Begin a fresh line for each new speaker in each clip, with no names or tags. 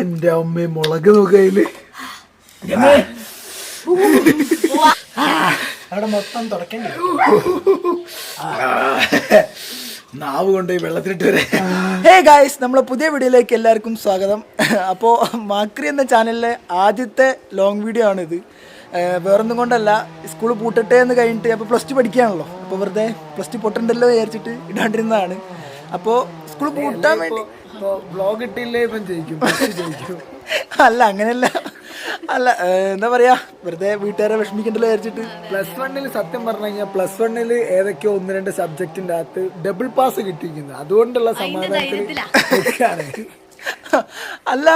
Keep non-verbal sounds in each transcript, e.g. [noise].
എന്റെ അമ്മ മുളക് നോക്കയിൽ
അവിടെ മൊത്തം തുടക്കണ്ടേ?
നാവ് കൊണ്ടുപോയി വെള്ളത്തിലിട്ട് വരെ.
ഹേ ഗായ്സ് നമ്മളെ പുതിയ വീഡിയോയിലേക്ക് എല്ലാവർക്കും സ്വാഗതം. അപ്പോൾ മാക്രി എന്ന ചാനലിലെ ആദ്യത്തെ ലോങ് വീഡിയോ ആണിത്. ഇത് വേറൊന്നും കൊണ്ടല്ല സ്കൂൾ പൂട്ടട്ടെ എന്ന് കഴിഞ്ഞിട്ട് അപ്പോൾ പ്ലസ് ടു പഠിക്കുകയാണല്ലോ. അപ്പോൾ വെറുതെ പ്ലസ് ടു പൊട്ടണ്ടല്ലോ വിചാരിച്ചിട്ട് ഇടാണ്ടിരുന്നതാണ്. അപ്പോൾ സ്കൂൾ പൂട്ടാൻ വേണ്ടി
ബ്ലോഗ് ഇട്ടില്ലേ ഇപ്പം ജയിക്കും ജയിക്കും.
അല്ല അങ്ങനെയല്ല. അല്ല എന്താ പറയാ വെറുതെ വീട്ടുകാരെ വിഷമിക്കണ്ടല്ലോ വിചാരിച്ചിട്ട്.
പ്ലസ് വണ്ണിൽ സത്യം പറഞ്ഞു കഴിഞ്ഞാൽ പ്ലസ് വണ്ണിൽ ഏതൊക്കെയോ ഒന്ന് രണ്ട് സബ്ജക്റ്റിന്റെ അകത്ത് ഡബിൾ പാസ് കിട്ടിയിരിക്കുന്നത് അതുകൊണ്ടുള്ള സമാധാനത്തിൽ.
അല്ല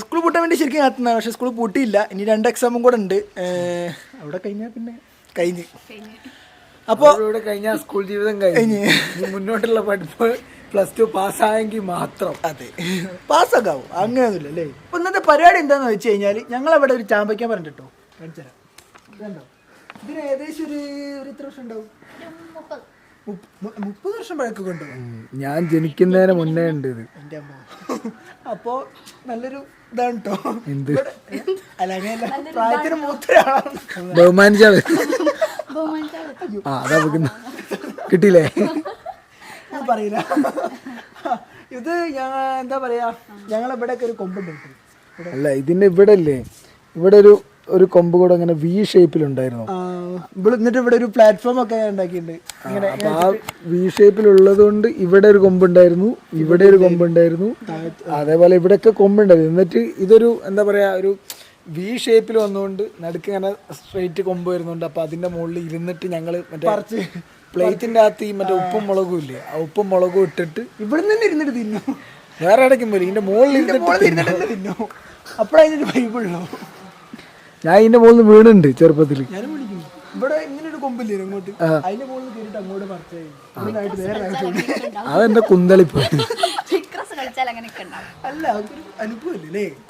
സ്കൂൾ പൂട്ടാൻ വേണ്ടി ശരിക്കും കാത്തുന്നതാണ് പക്ഷെ സ്കൂൾ പൂട്ടിയില്ല. ഇനി രണ്ട് എക്സാമും കൂടെ ഉണ്ട്. അവിടെ കഴിഞ്ഞാൽ പിന്നെ കഴിഞ്ഞ്. അപ്പോൾ
ഇവിടെ കഴിഞ്ഞാൽ സ്കൂൾ ജീവിതം കഴിഞ്ഞ്. മുന്നോട്ടുള്ള പഠിപ്പ് പ്ലസ് ടു പാസ്സായെങ്കിൽ മാത്രം.
അതെ. പാസ്സൊക്കെ ആവും അങ്ങനെയൊന്നുമില്ല അല്ലേ? ഇപ്പൊ ഇന്നത്തെ പരിപാടി എന്താന്ന് വെച്ച് കഴിഞ്ഞാൽ ഞങ്ങൾ അവിടെ ഒരു ചാമ്പയ്ക്കാൻ പറഞ്ഞിട്ടോ? കാണിച്ചുതരാം ഇതുണ്ടോ? ഇതിന് ഏകദേശം ഒരു ഒരു എത്ര വർഷം ഉണ്ടാവും? മുപ്പ- മുപ്പത് വർഷം പഴക്കൊക്കെ ഉണ്ടാവും
ഞാൻ ജനിക്കുന്നതിന് മുന്നേ ഉണ്ട് ഇത്.
എന്റെ അമ്മ. അപ്പോ നല്ലൊരു ഇതാണ് കേട്ടോ
എന്ത്?
അല്ല അങ്ങനെയല്ല. പ്രായത്തിന് മൂത്തൊരാളാണ്
ബഹുമാനിച്ചാ മതി. ആ അതാ വെക്കുന്ന കിട്ടിയില്ലേ? [laughs]
പറയില്ല. ഇത് ഞങ്ങൾ എന്താ പറയാ ഞങ്ങൾ ഇവിടെ ഒരു കൊമ്പുണ്ട്.
അല്ല ഇതിന്റെ ഇവിടെ അല്ലേ ഇവിടെ ഒരു ഒരു കൊമ്പ് കൂടെ അങ്ങനെ വി ഷേപ്പിൽ
ഉണ്ടായിരുന്നു. ഇവിടെ എന്നിട്ട് ഇവിടെ ഒരു പ്ലാറ്റ്ഫോം ഒക്കെ ഉണ്ടാക്കിയിട്ടുണ്ട്.
അപ്പൊ ആ വി ഷേപ്പിൽ ഉള്ളത് കൊണ്ട് ഇവിടെ ഒരു കൊമ്പ് ഉണ്ടായിരുന്നു ഇവിടെ ഒരു കൊമ്പ് ഉണ്ടായിരുന്നു. അതേപോലെ ഇവിടെയൊക്കെ കൊമ്പുണ്ടായിരുന്നു. എന്നിട്ട് ഇതൊരു എന്താ പറയാ ഒരു വി ഷേപ്പിൽ വന്നുകൊണ്ട് നടുക്ക് ഇങ്ങനെ സ്ട്രെയിറ്റ് കൊമ്പ് വരുന്നുണ്ട്. അപ്പൊ അതിന്റെ മുകളിൽ ഇരുന്നിട്ട് ഞങ്ങൾ മറ്റേ പ്ലേറ്റിന്റെ അകത്ത് ഈ മറ്റേ ഉപ്പും മുളകും ഇല്ലേ? ആ ഉപ്പും മുളകും ഇട്ടിട്ട്
ഇവിടെ നിന്ന് ഇരുന്നിട്ട് തിന്നു.
വേറെ ഇടയ്ക്കും പോലും ഇതിന്റെ മുകളിൽ ഇരുന്നിട്ട്
തന്നെ. അപ്പോഴതിനൊരു ബൈബിളോ
ഞാൻ ഇതിന്റെ മുകളിൽ വീണുണ്ട് ചെറുപ്പത്തിൽ
ഞാനും ഇവിടെ ഇങ്ങനെ ഒരു കൊമ്പില്ലേ ഇങ്ങോട്ട്? അതിന്റെ മുകളിൽ കയറിയിട്ട് അങ്ങോട്ട്
അതെന്റെ കുന്തളിപ്പ്?
അല്ല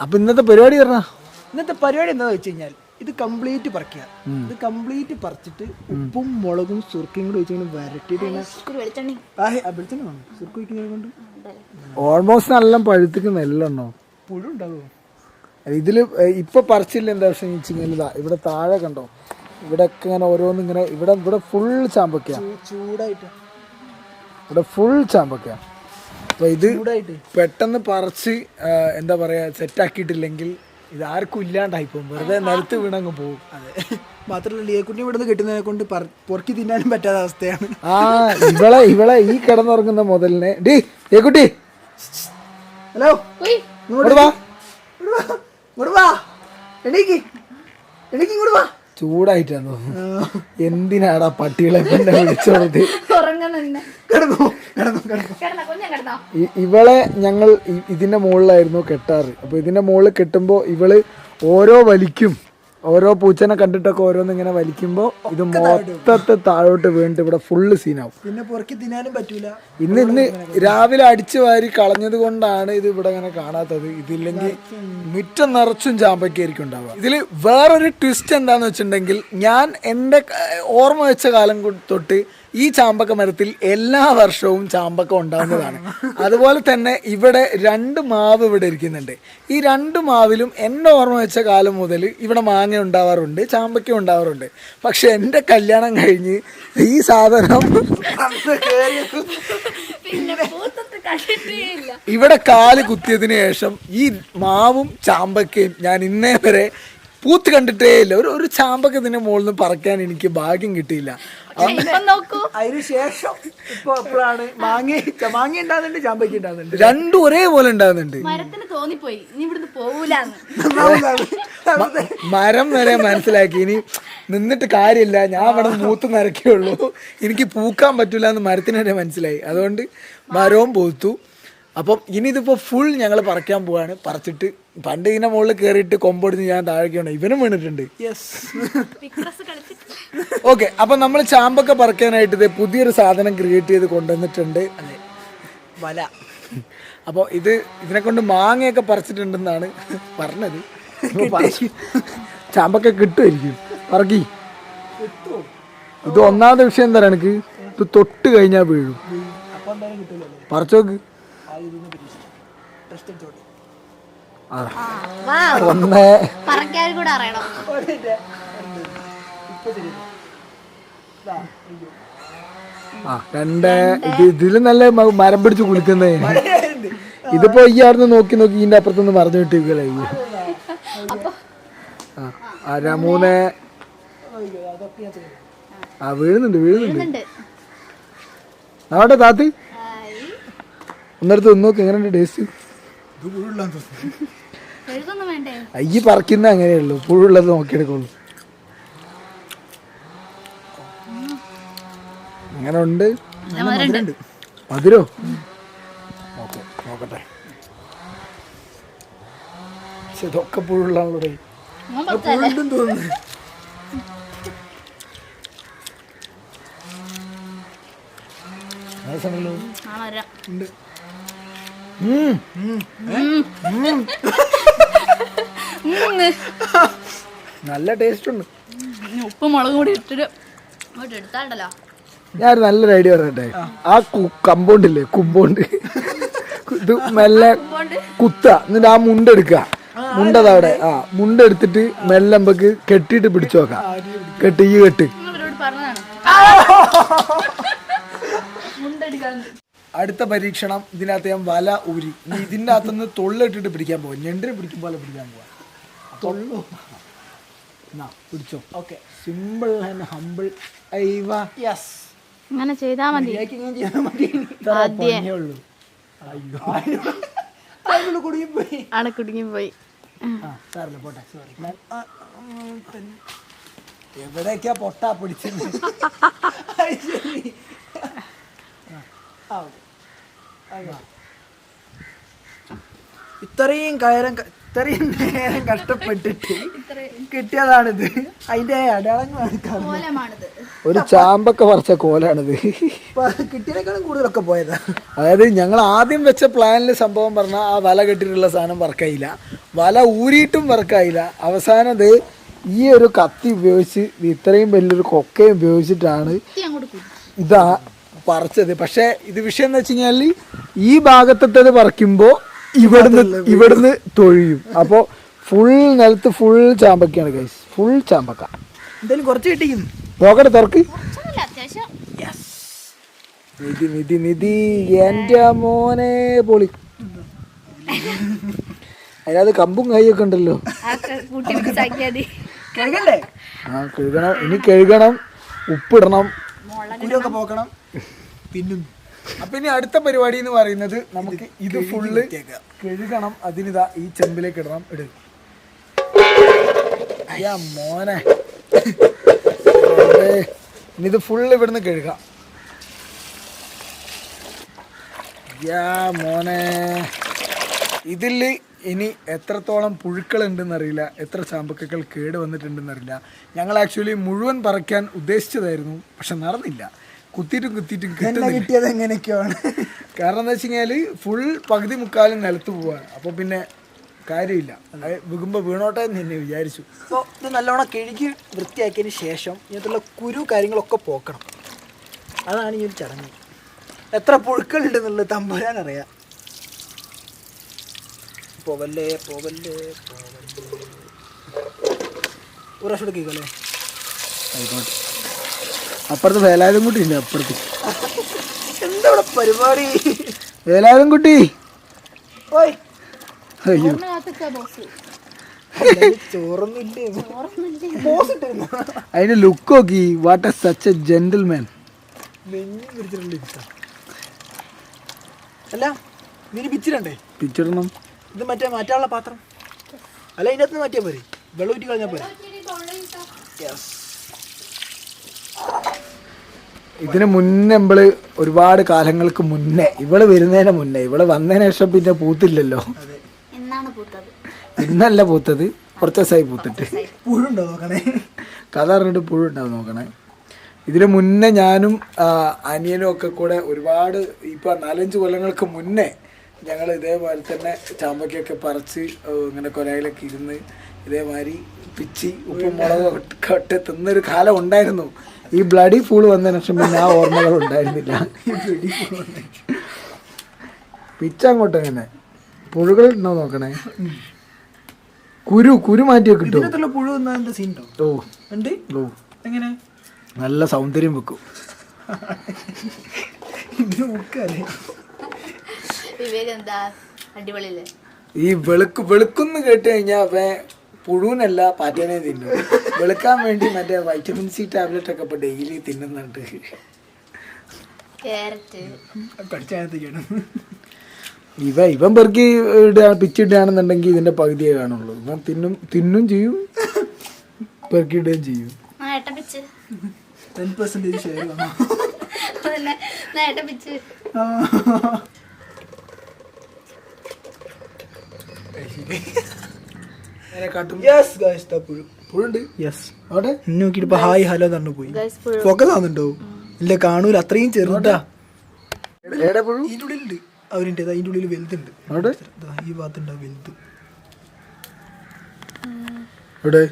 അപ്പൊ ഇന്നത്തെ പരിപാടി പറഞ്ഞ?
ഇന്നത്തെ പരിപാടി എന്താ വെച്ച് കഴിഞ്ഞാൽ ഇത് കംപ്ലീറ്റ് പറിക്കുക ഇത് കംപ്ലീറ്റ് പറിച്ചിട്ട് ഉപ്പും മുളകും സുർക്കയും കൂടി വെച്ചിങ്ങനെ
വെളിച്ചെണ്ണി.
വേണം. സുർക്ക് വയ്ക്കുന്നത് കൊണ്ട്?
ഓൾമോസ്റ്റ് നല്ല പഴുത്തിക്കുന്ന നെല്ലെണ്ണോ?
പുഴ
ഉണ്ടാകുമോ ഇതിൽ ഇപ്പൊ പറിച്ചില്ല എന്താ പക്ഷെ വെച്ചാൽ ഇവിടെ താഴെ കണ്ടോ? ഇവിടെ ഒക്കെ ഇങ്ങനെ ഓരോന്ന് ഇങ്ങനെ ഇവിടെ ഇവിടെ ഫുൾ
ചാമ്പക്ക ചൂടായിട്ട്.
ഇവിടെ ഫുൾ ചാമ്പക്ക അപ്പൊ ഇത്
ചൂടായിട്ട്.
പെട്ടെന്ന് പറിച്ച് എന്താ പറയാ സെറ്റ് ആക്കിയിട്ടില്ലെങ്കിൽ ഇത് ആർക്കും ഇല്ലാണ്ടായി പോകും. വെറുതെ നിലത്ത് വീണങ്ങ് പോകും.
അതെ. മാത്രമല്ല ലിയക്കുട്ടി ഇവിടെ നിന്ന് കിട്ടുന്നതിനെ കൊണ്ട് പൊറക്കി തിന്നാനും പറ്റാത്ത അവസ്ഥയാണ്.
ആ ഇവളെ ഇവളെ ഈ കിടന്നുറങ്ങുന്ന മുതലിനെ. ഡി ഏ കുട്ടി
ഹലോ.
ഉയ്.
ഇങ്ങോട്ട് വാ.
ഇങ്ങോട്ട് വാ. ഇങ്ങോട്ട് വാ. എണീക്ക്. എണീക്ക് ഇങ്ങോട്ട് വാ.
ചൂടായിട്ടാന്ന് തോന്നുന്നു എന്തിനാടാ പട്ടികളെ
പിന്നെ
വിളിച്ചോളത്? ഇവളെ ഞങ്ങൾ ഇതിന്റെ മുകളിലായിരുന്നു കെട്ടാറ്. അപ്പൊ ഇതിന്റെ മുകളിൽ കെട്ടുമ്പോ ഇവൾ ഓരോ വലിക്കും ഓരോ പൂച്ചനെ കണ്ടിട്ടൊക്കെ ഓരോന്ന് ഇങ്ങനെ വലിക്കുമ്പോ ഇത് മൊത്തത്തെ താഴോട്ട് വീണിട്ട് ഇവിടെ ഫുള്ള് സീനാവും
പിന്നെ പുറക്കി തിന്നാനും പറ്റൂല.
ഇന്ന് ഇന്ന് രാവിലെ അടിച്ചു വാരി കളഞ്ഞത് കൊണ്ടാണ് ഇത് ഇവിടെ ഇങ്ങനെ കാണാത്തത്. ഇതില്ലെങ്കിൽ മുറ്റം നിറച്ചും ചാമ്പയ്ക്കായിരിക്കും ഉണ്ടാവുക. ഇതിൽ വേറൊരു ട്വിസ്റ്റ് എന്താന്ന് വെച്ചിട്ടുണ്ടെങ്കിൽ ഞാൻ എന്റെ ഓർമ്മ വെച്ച കാലം തൊട്ട് ഈ ചാമ്പക്ക മരത്തിൽ എല്ലാ വർഷവും ചാമ്പക്ക ഉണ്ടാവുന്നതാണ്. അതുപോലെ തന്നെ ഇവിടെ രണ്ട് മാവ് ഇവിടെ ഇരിക്കുന്നുണ്ട്. ഈ രണ്ട് മാവിലും എന്റെ ഓർമ്മ വെച്ച കാലം മുതൽ ഇവിടെ മാങ്ങ ഉണ്ടാവാറുണ്ട് ചാമ്പക്ക ഉണ്ടാവാറുണ്ട്. പക്ഷെ എന്റെ കല്യാണം കഴിഞ്ഞ് ഈ സാധനം ഇവിടെ കാൽ കുത്തിയതിന് ശേഷം ഈ മാവും ചാമ്പക്കയും ഞാൻ ഇന്നേ വരെ പൂത്ത് കണ്ടിട്ടേ ഇല്ല. ഒരു ഒരു ചാമ്പക്കത്തിന്റെ മുകളിൽ നിന്ന് പറക്കാൻ എനിക്ക് ഭാഗ്യം കിട്ടിയില്ല.
പക്ഷെ ഇപ്പൊ നോക്കൂ
അതിന് ശേഷം ഇപ്പൊ എപ്പോഴാണ് മാങ്ങി മാങ്ങ ഉണ്ടാകുന്നുണ്ട് ചാമ്പയ്ക്ക് ഉണ്ടാകുന്നുണ്ട്.
രണ്ടും ഒരേപോലെ ഉണ്ടാകുന്നുണ്ട്.
മരത്തിന് തോന്നിപ്പോയി. ഇനി ഇവിടുന്ന് പോവൂലെന്ന്.
മരം വരെ മനസ്സിലാക്കി. ഇനി നിന്നിട്ട് കാര്യമില്ല. ഞാൻ അവിടെ മൂത്ത് ഉള്ളൂ എനിക്ക് പൂക്കാൻ പറ്റൂല എന്ന് മരത്തിന് വരെ മനസ്സിലായി. അതുകൊണ്ട് മരവും പൂത്തു. അപ്പം ഇനി ഇതിപ്പോ ഫുൾ ഞങ്ങൾ പറിക്കാൻ പോവാണ്. പറിച്ചിട്ട് പണ്ട് ഇതിന്റെ മുകളിൽ കയറിയിട്ട് കൊമ്പൊടിഞ്ഞ് ഞാൻ താഴേക്കാണ് ഇവനും വീണിട്ടുണ്ട്. ഓക്കെ അപ്പൊ നമ്മൾ ചാമ്പൊക്കെ പറക്കാനായിട്ട് ഇത് പുതിയൊരു സാധനം ക്രിയേറ്റ് ചെയ്ത് കൊണ്ടുവന്നിട്ടുണ്ട്.
വല.
അപ്പോൾ ഇത് ഇതിനെ കൊണ്ട് മാങ്ങയൊക്കെ പറിച്ചിട്ടുണ്ടെന്നാണ് പറഞ്ഞത്. ചാമ്പൊക്കെ കിട്ടുമായിരിക്കും. പറക്കി. ഇത് ഒന്നാമത്തെ വിഷയം എന്താ എനിക്ക്? ഇത് തൊട്ട് കഴിഞ്ഞാൽ വീഴും. പറിച്ചോക്ക്
ആ ഇതിനെ പരീക്ഷിച്ചു ടെസ്റ്റ് അടിച്ചോട്ടെ
ആ
വാ
ഒന്ന്
അറിയണം.
ആ രണ്ട് നല്ല മരം പിടിച്ച് കുളിക്കുന്നേ ഇതിപ്പോ ഈ ആടുന്ന് നോക്കി നോക്കി ഇതിന്റെ അപ്പുറത്തുനിന്ന് മറന്നു കിട്ടിയിരിക്കല്ലേ ആ ആ വീഴുന്നുണ്ട് വീഴുന്നുണ്ട്.
നാട്ടെ
അവിടെ ഒന്നിടത്ത് ഒന്നെടുത്ത് ഒന്ന് നോക്ക് എങ്ങനെയുണ്ട് ടേസ്റ്റ്?
വേണ്ടേ?
അയ്യ പറിക്കുന്ന അങ്ങനെയുള്ളൂ പുഴുള്ളത് നോക്കിയെടുക്കുള്ളൂ. അങ്ങനെ ഉണ്ട് മധുരോ? ഓക്കെ നോക്കട്ടെ. പക്ഷെ ഇതൊക്കെ പുഴുള്ളാണല്ലോ?
പുഴുണ്ടെന്ന് തോന്നുന്നു
ആ [laughs]
നല്ല ടേസ്റ്റ് ഉണ്ട്.
ഉപ്പ് മുളകും കൂടി ഇട്ടിട്ട് ഞാൻ എടുത്താണ്ടല്ലോ
നല്ലൊരു ഐഡിയ പറയട്ടെ? ആ. കമ്പൗണ്ട് ഇല്ലേ കുമ്പൗണ്ട്. ഇത് മെല്ലെ കുത്ത. എന്നിട്ട് ആ മുണ്ടെടുക്ക മുണ്ടത് അവിടെ. ആ. മുണ്ടെടുത്തിട്ട് മെല്ലെ നമുക്ക് കെട്ടിയിട്ട് പിടിച്ചു നോക്കാം കെട്ടി ഈ കെട്ട്.
പറഞ്ഞതാണ്. [laughs] [laughs]
അടുത്ത പരീക്ഷണം ഇതിനകത്ത് ഞാൻ വല ഊരി. ഇനി ഇതിന്റെ അകത്തുനിന്ന് തൊള്ളിട്ടിട്ട് പിടിക്കാൻ പോകും ഞണ്ടിനെ പിടിക്കും പോലെ പിടിക്കാൻ പോവാം. തൊള്ളു. എന്നാ പിടിച്ചോ.
ഓക്കെ.
സിമ്പിൾ ആൻഡ് ഹമ്പിൾ ഐവ
യെസ്
അങ്ങനെ ചെയ്താ മതി.
ഇങ്ങനെ ചെയ്താൽ മതി.
ആദ്യം.
ഉള്ളൂ അയ്യോ.
അതിനുള്ള കുടുങ്ങി പോയി
സാറില്ല പോട്ടെ. സോറി എവിടേക്കാ പൊട്ടാ പിടിച്ചത്? [laughs]
ആ ഓക്കെ. ഇത്രയും കയരം ക- ഇത്രയും നേരം കഷ്ടപ്പെട്ടിട്ട് കിട്ടിയതാണിത്. അതിന്റെ
കോലമാണിത്.
ഒരു ചാമ്പൊക്കെ പറിച്ച കോലാണിത്.
കിട്ടിയതിനേക്കാളും കൂടുതലൊക്കെ പോയതാ.
അതായത് ഞങ്ങൾ ആദ്യം വെച്ച പ്ലാനിൽ സംഭവം പറഞ്ഞാൽ ആ വല കെട്ടിട്ടുള്ള സാധനം വർക്കായില്ല വല ഊരിയിട്ടും വർക്കായില്ല അവസാനം അത് ഈ ഒരു കത്തി ഉപയോഗിച്ച് ഇത്രയും വലിയൊരു കൊക്കയും ഉപയോഗിച്ചിട്ടാണ് ഇതാ പറിച്ചത്. പക്ഷേ ഇത് വിഷയം എന്ന് വെച്ച് കഴിഞ്ഞാൽ ഈ ഭാഗത്തത് പറിക്കുമ്പോൾ ഇവിടുന്ന് ഇവിടുന്ന് തൊഴിയും. അപ്പോൾ ഫുൾ നിലത്ത് ഫുൾ ചാമ്പക്കയാണ് കൈസ് ഫുൾ ചാമ്പക്ക.
എന്തായാലും കുറച്ച് കിട്ടിക്കുന്നു
നോക്കട്ടെ തുറക്ക്. നിധി നിധി നിധി എന്റെ മോനെ പൊളി. അതിനകത്ത് കമ്പും കൈയൊക്കെ ഉണ്ടല്ലോ. ആ കഴുകണം. ഇനി കഴുകണം. ഉപ്പിടണം.
പോക്കണം. പിന്നും.
അപ്പൊ ഇനി അടുത്ത പരിപാടി എന്ന് പറയുന്നത് നമുക്ക് ഇത് ഫുള്ള് കഴുകണം. അതിനിതാ ഈ ചെമ്പിലേക്ക് ഇടണം. ഇടുക അയ്യാ മോനെ. ഇനി ഇത് ഫുള്ള് ഇവിടുന്ന് കഴുകാം. യാ മോനെ. ഇതിൽ ഇനി എത്രത്തോളം പുഴുക്കൾ ഉണ്ടെന്നറിയില്ല എത്ര ചാമ്പക്കകൾ കേട് വന്നിട്ടുണ്ടെന്നറിയില്ല. ഞങ്ങൾ ആക്ച്വലി മുഴുവൻ പറിക്കാൻ ഉദ്ദേശിച്ചതായിരുന്നു. പക്ഷെ നടന്നില്ല. കുത്തിയിട്ടും കുത്തിയിട്ടും കിട്ടുന്നില്ല.
കിട്ടിയത് എങ്ങനെയൊക്കെയാണ്?
കാരണം എന്താ വെച്ച് കഴിഞ്ഞാൽ ഫുൾ പകുതി മുക്കാലും നിലത്ത് പോവാണ് അപ്പോൾ പിന്നെ കാര്യമില്ല. അത് വികുമ്പോൾ വീണോട്ടെ എന്ന് തന്നെ വിചാരിച്ചു.
അപ്പോൾ ഇത് നല്ലോണം കിഴുകി വൃത്തിയാക്കിയതിന് ശേഷം ഇതിനകത്തുള്ള കുരു കാര്യങ്ങളൊക്കെ പോക്കണം. അതാണ് ഈ ഒരു ചടങ്ങ്. എത്ര പുഴുക്കളുണ്ടെന്നുള്ളത് തമ്പുരാൻ അറിയാം പോവല്ലേ പോവല്ലേ പോവല്ലേ. ഒരു പ്രാവശ്യം കേൾക്കല്ലേ
ആയിക്കോട്ടെ. അപ്പുറത്ത് വേലായുധം കുട്ടി ഉണ്ട് അപ്പുറത്ത്.
എന്താ പരിപാടി?
വേലായുധം കുട്ടി അയ്യോ. അതിന്റെ ലുക്ക് നോക്കി what a such a gentleman
അല്ല നീ പിച്ചിരണ്ടേ
പിച്ചിടണം.
ഇത് മറ്റേ മാറ്റാനുള്ള പാത്രം. അല്ല ഇതിനകത്ത് മാറ്റിയാൽ പോരെ? വെള്ളം ഊറ്റി കളഞ്ഞാൽ പോരെ യെസ്
ഇതിന് മുന്നേ നമ്മൾ ഒരുപാട് കാലങ്ങൾക്ക് മുന്നേ ഇവൾ വരുന്നതിന് മുന്നേ ഇവൾ വന്നതിന് ശേഷം പിന്നെ പൂത്തില്ലല്ലോ.
എന്നാണ് പൂത്തത്?
ഇന്നല്ല പൂത്തത് കുറച്ച് ദിവസമായി പൂത്തിട്ട്.
പുഴുണ്ടോ നോക്കണേ?
കഥ അറിഞ്ഞിട്ട് പുഴുണ്ടാവും നോക്കണേ. ഇതിന് മുന്നേ ഞാനും ആ, അനിയനും ഒക്കെ കൂടെ ഒരുപാട് ഇപ്പൊ നാലഞ്ച് കൊല്ലങ്ങൾക്ക് മുന്നേ ഞങ്ങൾ ഇതേപോലെ തന്നെ ചാമ്പക്കൊക്കെ പറിച്ച് ഏ, ഇങ്ങനെ കൊലയിലൊക്കെ ഇരുന്ന് ഇതേമാതിരി പിച്ചി ഉപ്പും മുളകും ഒക്കെ തിന്നൊരു കാലം ഉണ്ടായിരുന്നു. ഈ ബ്ലഡി ഫൂൾ വന്ന ശേഷം പിന്നെ ആ ഓർമ്മകൾ ഉണ്ടായിരുന്നില്ല. പിച്ച അങ്ങോട്ട് അങ്ങനെ പുഴുകൾ ഉണ്ടോ നോക്കണേ? കുരു കുരു മാറ്റി കിട്ടും ഓ.
എങ്ങനെ?
നല്ല സൗന്ദര്യം വെക്കും. ഈ വെളുക്ക് വെളുക്കുന്ന് കേട്ട് കഴിഞ്ഞാൽ പുഴുവിനല്ല പാറ്റേനെ തിന്നും. വെളുക്കാൻ വേണ്ടി മറ്റേ വൈറ്റമിൻ സി ടാബ്ലറ്റ് ഒക്കെ ഇപ്പൊ ഡെയിലി തിന്നുന്നുണ്ട്. ഇവ ഇവൻ പെറുക്കി ഇടുക പിച്ചിടുകയാണെന്നുണ്ടെങ്കിൽ ഇതിന്റെ പകുതിയേ കാണുള്ളൂ. ഇവൻ തിന്നും തിന്നും ചെയ്യും. പെറുക്കി ഇടുകയും ചെയ്യും.
ആ. [laughs]
യെസ് ഗൈസ് ദാ പുഴു.
പുഴുണ്ട്.
യെസ്
അവിടെ?
ഇന്ന് നോക്കിയിട്ട് ഇപ്പൊ ഹായ് ഹലോ പറഞ്ഞു പോയി. ഫോക്കസ് ആവുന്നുണ്ടോ? ഇല്ല കാണൂല അത്രയും ചെറുതാ.
എവിടെ പുഴു?
ഇതിന്റെ ഉള്ളിലുണ്ട്. അവരിന്റെ അതിന്റെ ഉള്ളിൽ വലുതുണ്ട്.
അവിടെ?
ദാ ഈ ഭാഗത്തുണ്ടാവും വലുത്.
എവിടെ?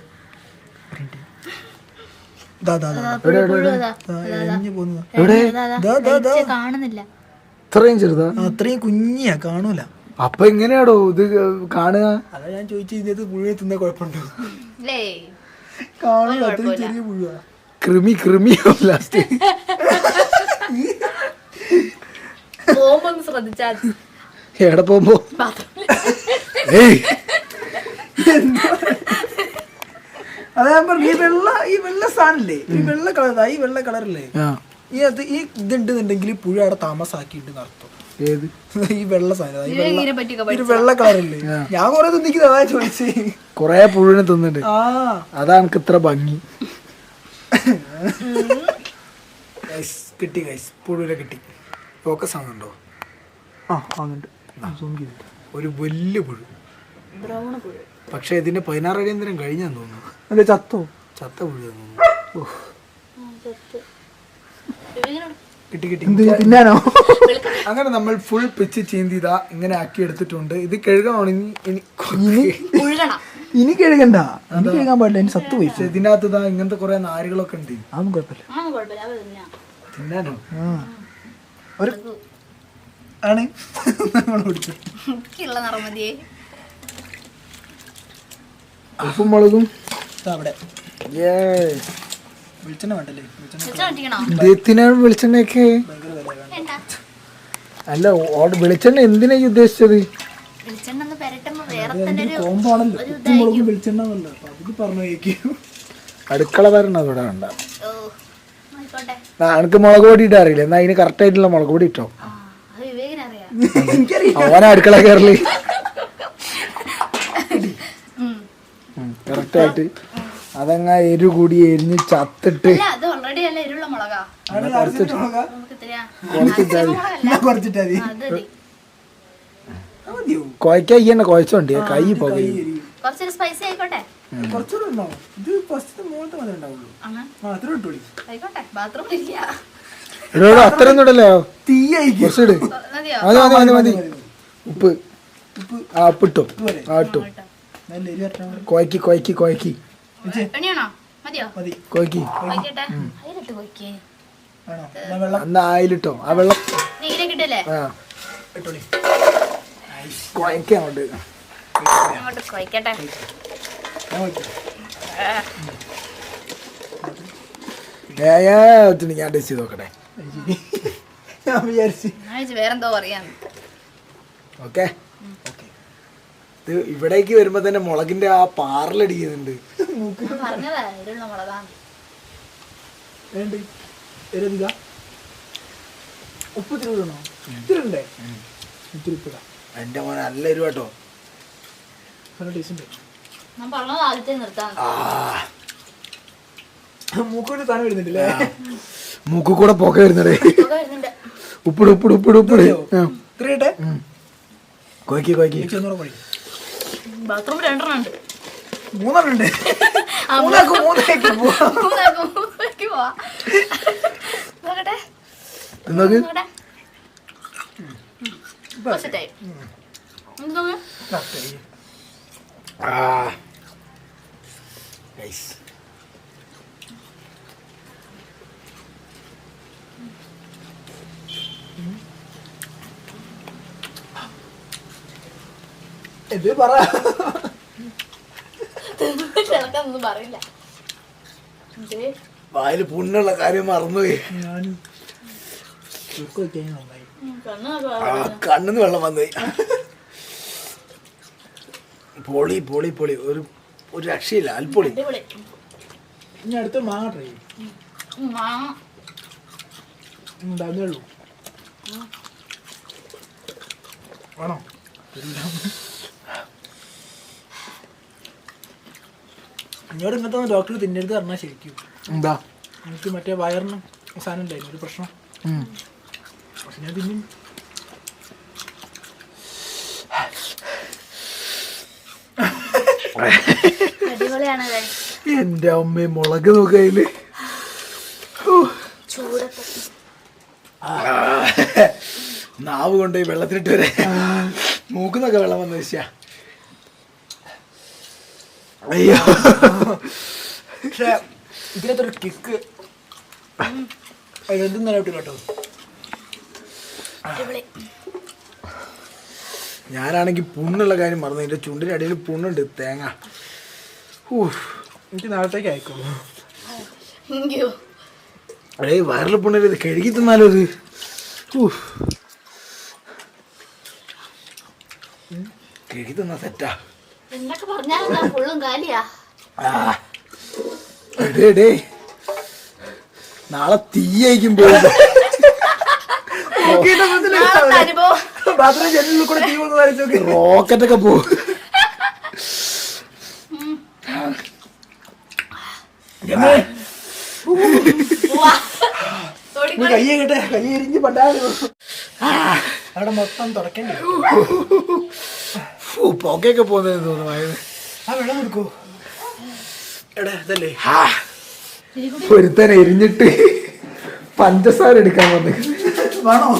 ദാ ദാ ദാ
പുഴു പുഴു
ദാ, എഴഞ്ഞ് പോകുന്നതാ.
എവിടെ?
അതാ, അതാ.
ദാ, ദാ, ദാ.
ലൈറ്റ് കാണുന്നില്ല.
ഇത്രയും ചെറുതാ?
അത്രയും കുഞ്ഞിയാ കാണൂല.
അപ്പൊ എങ്ങനെയാടോ ഇത് കാണുക?
അതാ ഞാൻ ചോദിച്ചു ഇതിനകത്ത് തിന്നാ തിന്ന കുഴപ്പമുണ്ടോ?
അല്ലേ
കാണൂല അത്രയും ചെറിയ പുഴുവാ
കൃമി കൃമി ലാസ്റ്റ്
പോകുമ്പോ മതി.
എവിടെ പോകുമ്പോ. ഏയ്.
അതാ ഞാൻ പറഞ്ഞു ഈ വെള്ള ഈ വെള്ള സാധനല്ലേ? ഈ വെള്ള കളർ ഈ വെള്ള കളറല്ലേ? ഈ അത് ഈ ഇതുണ്ടെന്നുണ്ടെങ്കിൽ പുഴ അവിടെ താമസാക്കിയിട്ട് അർത്ഥം
ഏത്?
ഈ വെള്ള സാധനം വെള്ള കളറില്ലേ? ഞാൻ കൊറേ തിന്നിക്കുന്നത് അതാ ചോദിച്ചേ.
കൊറേ പുഴുവിനെ തിന്നിട്ട്
ആ.
അതാ എനിക്ക് ഇത്ര ഭംഗി.
കിട്ടി ഗൈസ് പുഴുവിനെ കിട്ടി.
ഫോക്കസ് ആവുന്നുണ്ടോ?
ആ ആകുന്നുണ്ട്
ഒരു വലിയ പുഴു.
ബ്രൗൺ പുഴു.
പക്ഷെ ഇതിന്റെ പതിനാറ് അടിയന്തരം കഴിഞ്ഞാന്ന് തോന്നുന്നു.
അതെ ചത്തോ?
ചത്ത പുഴു തോന്നുന്നു.
വിവേകിനോട്
കിട്ടി കിട്ടി. തിന്നാനോ?
അങ്ങനെ നമ്മൾ ഫുൾ പിച്ച് ചീന്തിത ഇങ്ങനെ ആക്കി എടുത്തിട്ടുണ്ട്. ഇത് കഴുകണം ഇനി ഇനി
പുഴുകണം
ഇനി കഴുകണ്ട. ഇനി കഴുകാൻ പാടില്ല ഇനി സത്ത് പോയി.
ഇതിനകത്ത് ഇതാ ഇങ്ങനത്തെ കുറെ നാരുകളൊക്കെ ഉണ്ട്.
അതൊന്നും കുഴപ്പമില്ല.
തിന്നാനോ?
ആ. ഒരു ആണ്. നമ്മൾ
ഉപ്പും മുളകും.
അവിടെ.
Yes.
വെളിച്ചെണ്ണ വേണ്ടല്ലേ? വെളിച്ചെണ്ണ
വെളിച്ചെണ്ണയൊക്കെ? അല്ല വെളിച്ചെണ്ണ എന്തിനാ ഈ ഉദ്ദേശിച്ചത്? അടുക്കള വരണ ഇവിടെ വേണ്ട. എനിക്ക് മുളക് പൊടി ഇട്ടാ അറിയില്ല. എന്നാ അതിന് കറക്റ്റ് ആയിട്ടുള്ള മുളക് പൊടി ഇട്ടോ. അവന അടുക്കള
കയറൽ.
കറക്റ്റ് ആയിട്ട്. അതങ്ങ എരു കൂടി എരിഞ്ഞ് ചത്തിട്ട്. കുഴക്കാൻ തന്നെ കൈ
പോകും അത്ര ഇട്ടോളി
ആയിക്കോട്ടെ? ബാത്റൂമിൽ ഇല്ല.
ഇവിടെ അത്ര ഒന്നും ഇടല്ലോ?
തീ അയക്കും
കുറച്ചിട് മതി മതി മതി മതി. ഉപ്പ്.
ഉപ്പ്.
ആ ഉപ്പ് ഇട്ടോ. ആ ഇട്ടോ.
കൊയക്കി അതിലിട്ട് കൊയ്ക്കേ.
ആണോ? എന്നാ വെള്ളം?
അന്ന് ആയിലിട്ടോ ആ വെള്ളം. ആ.
അങ്ങോട്ട്
ഞാൻ ടേസ്
ഞാൻ ഞാൻ ടേസ്റ്റ് ചെയ്ത് നോക്കട്ടെ. [laughs]
ഞാൻ വിചാരിച്ചു.
വേറെന്തോ പറയാന്ന്.
ഓക്കെ.
ഓക്കെ.
ഇത് ഇവിടേക്ക് വരുമ്പോ തന്നെ മുളകിന്റെ ആ പാറലടിക്കുന്നുണ്ട്.
പറഞ്ഞതാ എരിവുള്ള മുളകാന്ന്.
വേണ്ട. എരധിക ഉപ്പ് ഇത്തിരി ഇടണോ? ഇത്തിരി ഉണ്ടേ
എന്റെ മോനെ നല്ല എരിവ് കേട്ടോ.
നല്ല ടേസ്റ്റ് ഉണ്ട്.
ഞാൻ പറഞ്ഞത് ആദ്യത്തെ നിർത്താൻ.
ആ.
മൂക്കോട്ട് സാധനം വരുന്നുണ്ടല്ലേ?
മൂക്ക് കൂടെ പോക
വരുന്നുണ്ട്.
ഉപ്പിട് ഉപ്പിട് ഉപ്പിട് ഉപ്പിട്.
ഇത്രയിട്ടെ
കൊയ്ക്കി കൊയ്ക്കി.
ബാത്റൂമിൽ രണ്ടെണ്ണം ഉണ്ട്.
മൂന്നെണ്ണം ഉണ്ട്
ആ,
മൂന്നാക്കും മൂന്നേക്ക് പോവാം.
മൂന്നാക്കും മൂന്നാക്കി പോവാ നോക്കട്ടെ
തിന്നോക്ക്
നോക്കട്ടെ സെറ്റായി എന്ത് തോന്നുന്നു
ആ നൈസ്
ഇത് പറ
കിടക്കാന്നൊന്നും പറയില്ല.
വായിൽ പുണ്ണുള്ള കാര്യം മറന്നുപോയി. കണ്ണിന്ന് വെള്ളം വന്നുപോയി പൊളി പൊളി പൊളി. ഒരു ഒരു രക്ഷയില്ല. അൽപ്പൊളി.
ഇനി അടുത്ത് മാങ്ങ ട്രൈ ഉണ്ടാകുന്നേ ഉള്ളൂ. ആണോ എന്നോട് ഇങ്ങനത്തെ ഒന്നും ഡോക്ടർ തിന്നരുത് പറഞ്ഞാൽ ശരിക്കും.
എന്താ?
എനിക്ക് മറ്റേ വയറിന് സാധനം ഉണ്ടായിരുന്നു ഒരു പ്രശ്നം. പക്ഷെ ഞാൻ തിന്നും.
എന്റെ അമ്മ മുളക്
നോക്കയിൽ
നാവ് കൊണ്ടുപോയി വെള്ളത്തിലിട്ട് വരെ. മൂക്കുന്നൊക്കെ വെള്ളം വന്നു വെച്ചാ അയ്യോ.
പക്ഷെ ഇതിനകത്തൊരു കിക്ക് എന്തും നല്ല കിട്ടും. കേട്ടോ
ഞാനാണെങ്കിൽ പുണ്ണുള്ള കാര്യം മറന്നു. എന്റെ ചുണ്ടിന്റെ അടിയിൽ പുണ്ണുണ്ട് തേങ്ങ. ഊഹ്.
എനിക്ക് നാളത്തേക്ക്
അയക്കുള്ളൂ.
അടേ വയറിൽ പുണ്ണിൽ ഇത്. കഴുകി തിന്നാലോ ഇത്. ഊഹ്. കഴുകി തിന്നാ സെറ്റാ
എന്തൊക്കെ പറഞ്ഞാലും ഞാൻ ഫുള്ളും കാലിയാ.
ആ. എടേ, എടേ. നാളെ തീയയിക്കും പോകും
അനുഭവം?
ബാത്റൂം ജനലിൽ കൂടെ തീ വന്ന് വരച്ചു നോക്കി.
റോക്കറ്റ് ഒക്കെ പോകും
ഉവ്വ. ഓടി-
നീ കയ്യെ കിട്ടെ കൈ എരിഞ്ഞ് പണ്ടാണ് അവിടെ മൊത്തം തുടക്കണ്ടേ?
പൊക്കയൊക്കെ പോകുന്നതെന്ന് തോന്നുന്നു വായന
ആ വെള്ളം കൊടുക്കൂ. എടാ ഇതല്ലേ?
ഒരുത്തൻ എരിഞ്ഞിട്ട് പഞ്ചസാര എടുക്കാൻ വന്നോ.
വേണോ?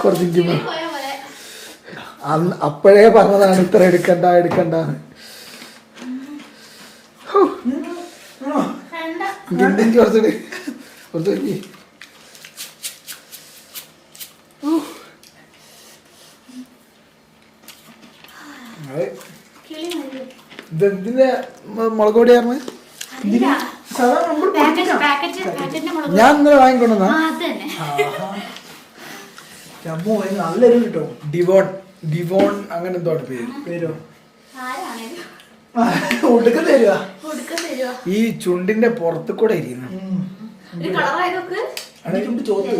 കുറച്ച് ഇഞ്ചി മതി.
പോയ പോലെ.
അന്ന് അപ്പോഴേ പറഞ്ഞതാണ് ഇത്ര എടുക്കണ്ട എടുക്കണ്ട.
വേണ്ട.
ഇഞ്ചി കുറച്ചിട്ട് കുറച്ച് ഇഞ്ചി. അത്
കിളി മതി.
ഇത് ഇതിന്റെ മുളക്
പാക്കറ്റിന്റെ മുളക്
ഞാൻ ഇന്നലെ വാങ്ങിക്കൊണ്ടുവന്ന?
നല്ലൊരു കിട്ടോ.
ഡിവോൺ ഡിവോൺ അങ്ങനെ എന്തോ പേര്.
പേരോ? ഒടുക്കം
ഈ ചുണ്ടിന്റെ പുറത്ത് കൂടെ ഇരിക്കുന്നു
ചുണ്ട് ചോത്ത്.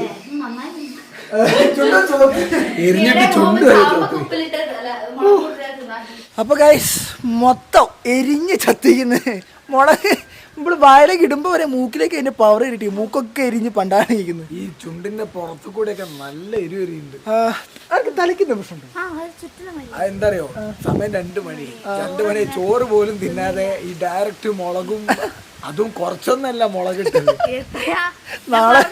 ചുണ്ട് ചോത്ത്.
എരിഞ്ഞിട്ട് ചുണ്ട് വരെ ചോത്ത്.
അപ്പൊ ഗൈസ് മൊത്തം എരിഞ്ഞ് ചത്തിക്കുന്നു മുളക് നമ്മൾ വായിലേക്ക് ഇടുമ്പോ വരെ മൂക്കിലേക്ക് അതിന്റെ പവർ കിട്ടി മൂക്കൊക്കെ എരിഞ്ഞ് പണ്ടാണ് ഇരിക്കുന്നത്
ഈ ചുണ്ടിന്റെ പുറത്തു കൂടെയൊക്കെ നല്ല എരി എരിയുണ്ട്
ആർക്ക് തലയ്ക്കുന്ന പ്രശ്നമുണ്ട്?
ആ അത് ചുറ്റിലും മതി
അറിയോ സമയം രണ്ടു മണി. രണ്ടു മണി ചോറ് പോലും തിന്നാതെ ഈ ഡയറക്റ്റ് മുളകും അതും കുറച്ചൊന്നല്ല മുളക് ഇട്ടത്.
എത്രയാ? ഞാൻ
നാളെ-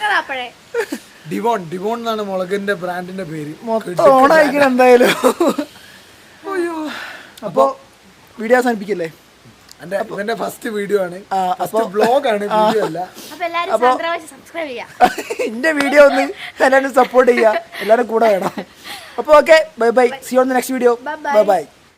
ഡിവോൺ ഡിവോൺ എന്നാണ് മുളകിന്റെ ബ്രാൻഡിന്റെ പേര്.
മൊത്തം ഓണായിക്കണം എന്തായാലും. അപ്പൊ വീഡിയോ അവസാനിപ്പിക്കല്ലേ?
എന്റെ ഫസ്റ്റ് വീഡിയോ ആണ്. ബ്ലോഗ് ആണ് വീഡിയോ അല്ല.
അപ്പൊ
എന്റെ വീഡിയോ ഒന്ന് എല്ലാവരും സപ്പോർട്ട് ചെയ്യുക എല്ലാവരും കൂടെ വേണം. അപ്പോൾ okay bye bye see on the next video. Bye bye